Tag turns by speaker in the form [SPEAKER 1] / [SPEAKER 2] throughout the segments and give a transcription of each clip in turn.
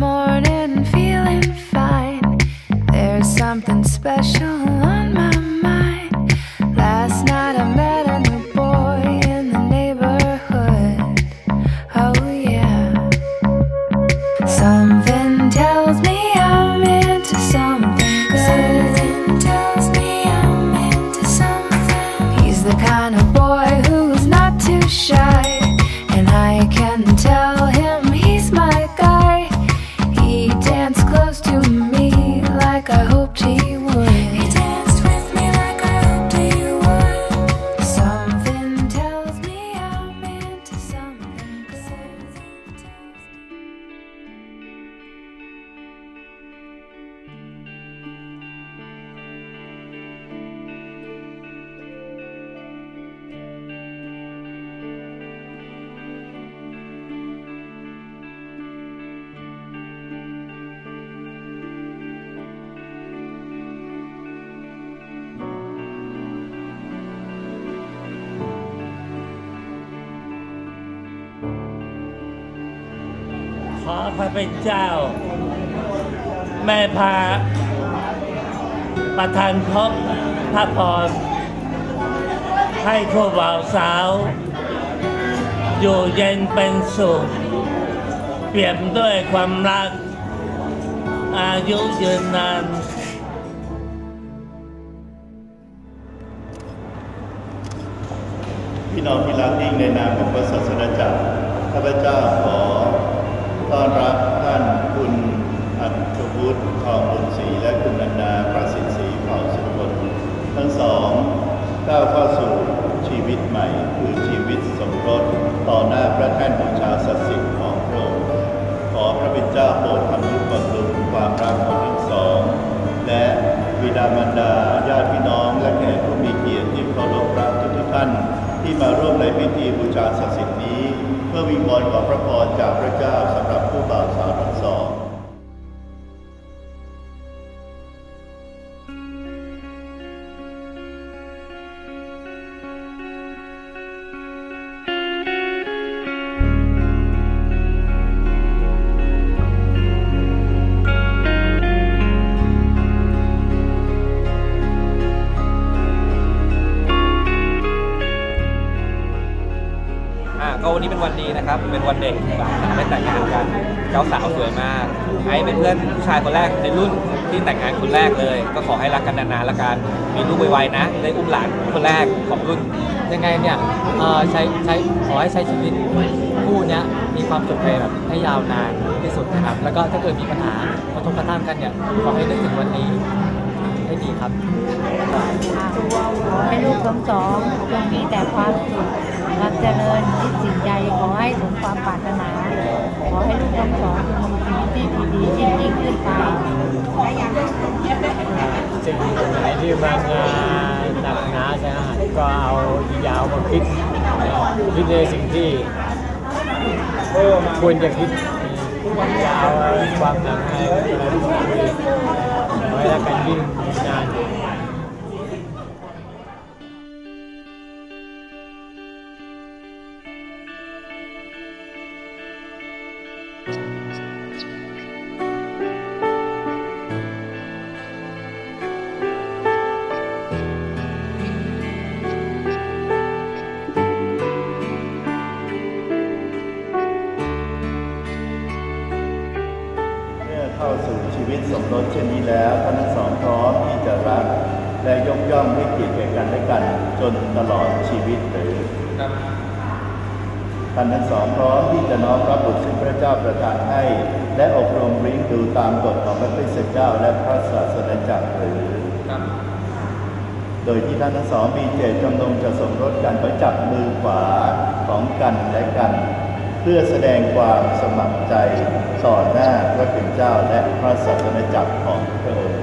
[SPEAKER 1] morning, feeling fine. There's something special
[SPEAKER 2] พระเป็นเจ้า แม่พาประทานพบพระพรให้คู่บ่าวสาว อยู่เย็นเป็นสุข เปี่ยมด้วยความรัก อายุยืนนาน
[SPEAKER 3] พี่น้องที่รักยิ่งในนามของพระศาสนาจักรข้าพเจ้าขอต้อนรับ มารดาญาติพี่น้องและแขกผู้มีเกียรติที่เคารพรักทุกท่าน ที่มาร่วมในพิธีบูชาศักดิ์สิทธิ์นี้ เพื่อวิงวอนขอพระพรจากพระเจ้าสำหรับผู้บ่าวสาวทั้งสอง
[SPEAKER 4] เป็นวันเด็กบ่าวสาวได้แต่งงานกัน เจ้าสาวสวยมาก ไอ้เป็นเพื่อนผู้ชายคนแรกในรุ่นที่แต่งงานคนแรกเลย ก็ขอให้รักกันนานๆละกัน มีลูกไวๆนะ ได้อุ้มหลานคนแรกของรุ่น
[SPEAKER 5] ยังไงเนี่ยเอ่อใช้ใช้ขอให้ใช้ชีวิตคู่เนี้ยมีความสุขไปแบบให้ยาวนานที่สุดนะครับ แล้วก็ถ้าเกิดมีปัญหากระทบกระทั่งกันเนี่ยขอให้นึกถึงวันนี้ให้ดีครับ
[SPEAKER 6] ขอให้ลูกทั้งสองจงมีแต่ความสุข ความเจริญคิดสิ่งใดขอให้สมความปรารถนา ขอให้ลูกทั้งสองมีชีวิตที่ดีๆยิ่งยิ่งขึ้นไป
[SPEAKER 7] สิ่งไหนที่มันหนักหนาสาหัสก็เอายาวมาคิดคิดในสิ่งที่ควรจะคิดอยาเอาความหนักให้มันไว้แล้วกันยิ่ง
[SPEAKER 3] เข้าสู่ชีวิตสมรสเช่นนี้แล้วท่านทั้งสองพร้อมที่จะรัก และยกย่องให้เกียรติแก่กันและกัน จนตลอดชีวิตหรือท่านทั้งสองพร้อมที่จะน้อมรับบุตรซึ่งพระเจ้าประทานให้ และอบรมเลี้งดูตามกฎของพระคริสตเจ้าและพระศาสนาจักรหรือโดยที่ท่านทั้งสองมีเจตจำนงจะสมรสกันไว้จับมือขวาของกันและกัน เพื่อแสดงความสมัครใจต่อหน้าพระเป็นเจ้าและพระศาสนจักรของพระองค์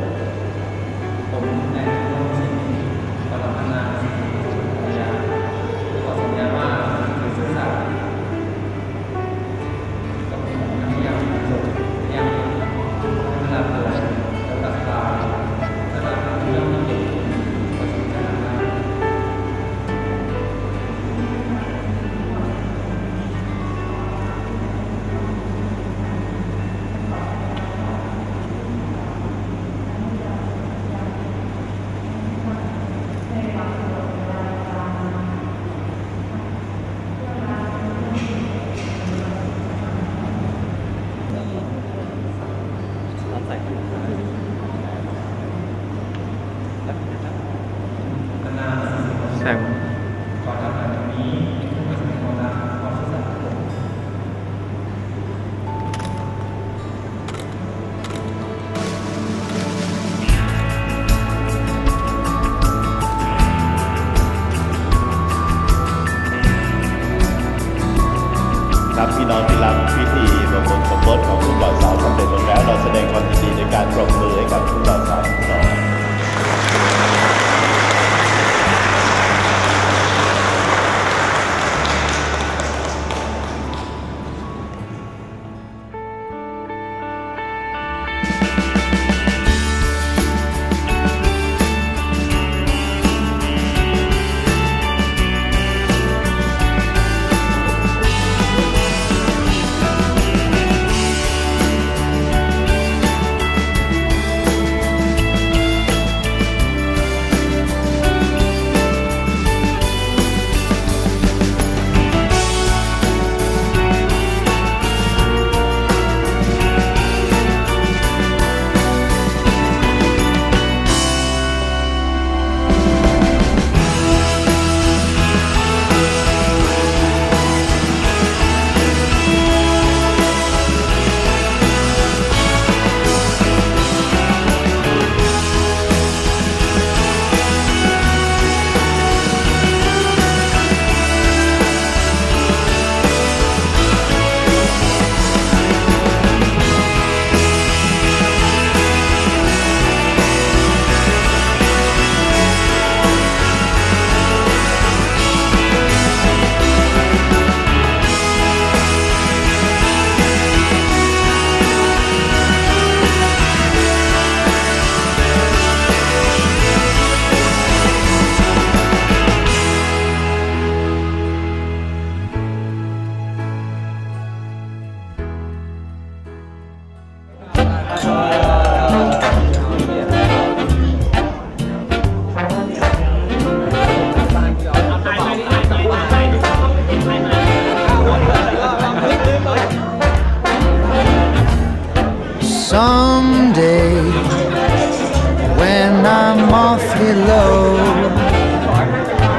[SPEAKER 8] I'm awfully low,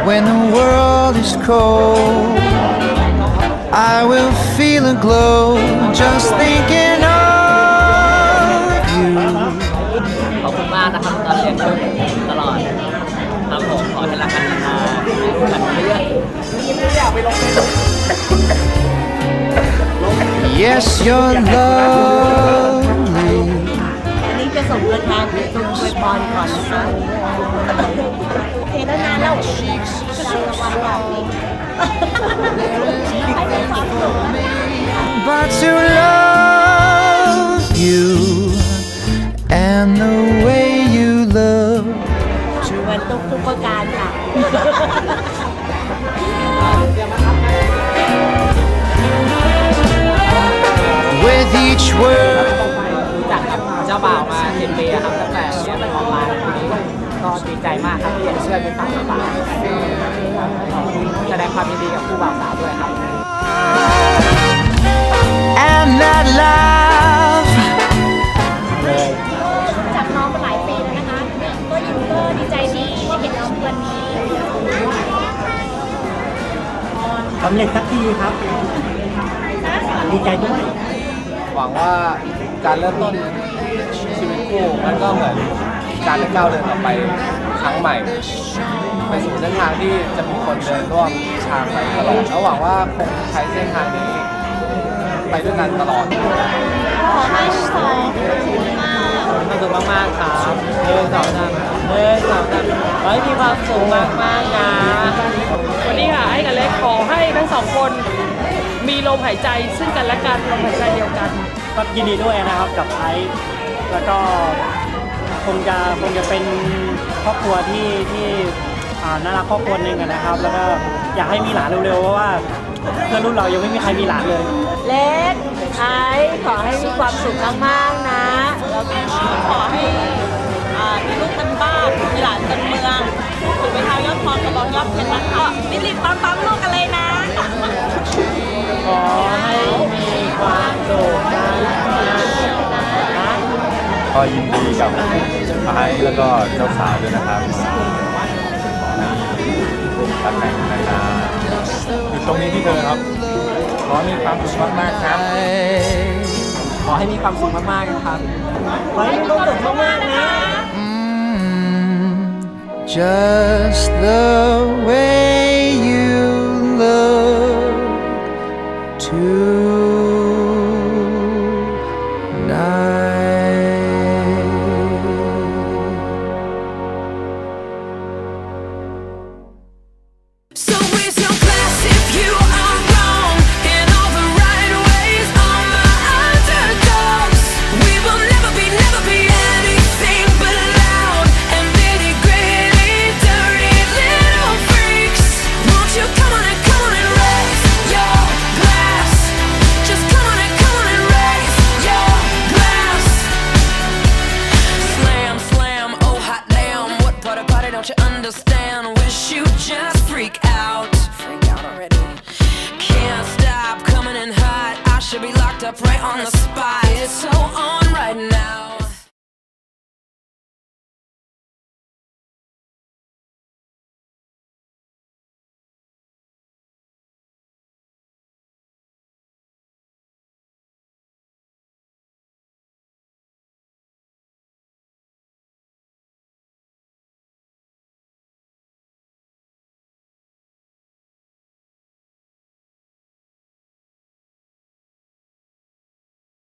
[SPEAKER 8] when the world is cold, I will feel a glow just thinking of you.
[SPEAKER 5] ขอบคุณมากนะครับตอนเรียนชุดตลอดครับผมขอให้รักกันนานๆกันเรื่อย
[SPEAKER 8] Yes, you're lovely.
[SPEAKER 6] เคแล้วนะเราเราระวังหลอกอีกให้มีความสุข
[SPEAKER 8] but to love you and the way you look
[SPEAKER 6] เหมือนทุกทุกประการค่ะ
[SPEAKER 8] with each word.
[SPEAKER 5] รู้จักกับเจ้าบ่าวมา10ปีอะครับตั้งแต่เรียนมปลายปีนี้ก็ ดีใจมากครับที่ยังเชื่อเป็นฝั่งสบายแสดงความยินดีกับผู้บ่าวสาวด้วยครับ
[SPEAKER 8] and that laugh
[SPEAKER 6] จากน้องมาหลายปีแล้วนะคะ ก็ยินก็ดีใจที่ได้เห็นน้องวันนี้
[SPEAKER 7] สำเร็จสักทีครับ ดีใจด้วย
[SPEAKER 4] หวังว่าการเริ่มต้นชีวิตคู่มันก็เหมือน การได้ก้าวเดินออกไปครั้งใหม่ ไปสู่เส้นทางที่จะมีคนเดินร่วมทางไปตลอดแล้วหวังว่าคงใช้เส้นทางนี้ไปด้วยกันตลอด
[SPEAKER 6] ขอให้สองมาก
[SPEAKER 5] ความสุขมากๆครับเดินสองทางเดินสองทางขอให้มีความสุขมากๆนะ
[SPEAKER 9] วันนี้ค่ะไอ้กับเล็กขอให้ทั้งสองคนมีลมหายใจซึ่งกันและกันลมหายใจเดียวกัน
[SPEAKER 7] ก็ยินดีด้วยนะครับกับไอซ์แล้วก็ งจะคงจะเป็นครอบครัวที่ที่อ่าน่ารักครอบครัวหนึ่งอะนะครับ แล้วก็อยากให้มีหลานเร็วๆเพราะว่าเพื่อนรุ่นเรายังไม่มีใครมีหลานเลย
[SPEAKER 6] เล็กไอ้ขอให้มีความสุขมากๆนะแล้วก็ขอให้อ่ามีลูกเป็นบ้านมีหลานเป็นเมืองถูกไปทางยอดทองกับบอลยอดเพชรแล้วก็รีบๆปั๊มๆลูกกันเลยนะ
[SPEAKER 5] ขอให้มีความสุขนะ
[SPEAKER 3] ก็ยินดีกับ
[SPEAKER 10] ไอซ์แล้วก็เจ้าสาวด้วยนะครับตัดแต่งนานๆอยู่ตรงนี้ที่เธอครับ ขอให้มีความสุขมากๆครับ
[SPEAKER 11] ขอให้มีความสุขมากๆนะครับ
[SPEAKER 12] Mm, just the way you